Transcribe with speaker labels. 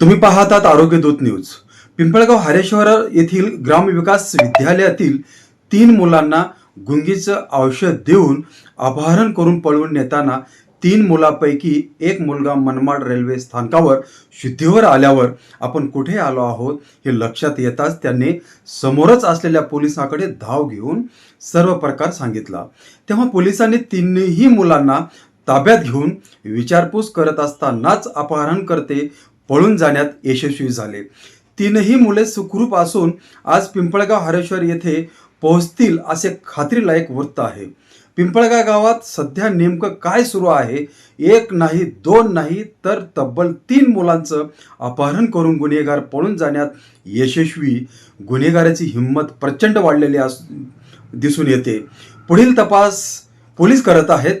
Speaker 1: तुम्ही पाहतात आरोग्य दूत न्यूज. पिंपळगाव हरेश्वर येथील ग्रामविकास विद्यालयातील तीन मुलांना गुंगीचं औषध देऊन अपहरण करून पळवून नेताना तीन मुलापैकी एक मुलगा मनमाड रेल्वे स्थानकावर शुद्धीवर आल्यावर आपण कुठे आलो आहोत हे लक्षात येताच त्यांनी समोरच असलेल्या पोलिसांकडे धाव घेऊन सर्व प्रकार सांगितला. तेव्हा पोलिसांनी तीनही मुलांना ताब्यात घेऊन विचारपूस करत असतानाच अपहरणकर्ते पळून जाण्यात यशस्वी झाले. तीनही मुले सुखरूप असून आज पिंपळगाव हरेश्वर येथे पोहोचतील असे खात्रीलायक वृत्त आहे. पिंपळगाव गावात सध्या नेमकं काय सुरू आहे? एक नाही दोन नाही तर तब्बल तीन मुलांचं अपहरण करून गुन्हेगार पळून जाण्यात यशस्वी गुन्हेगाराची हिंमत प्रचंड वाढलेली अस दिसून येते. पुढील तपास पोलीस करत आहेत.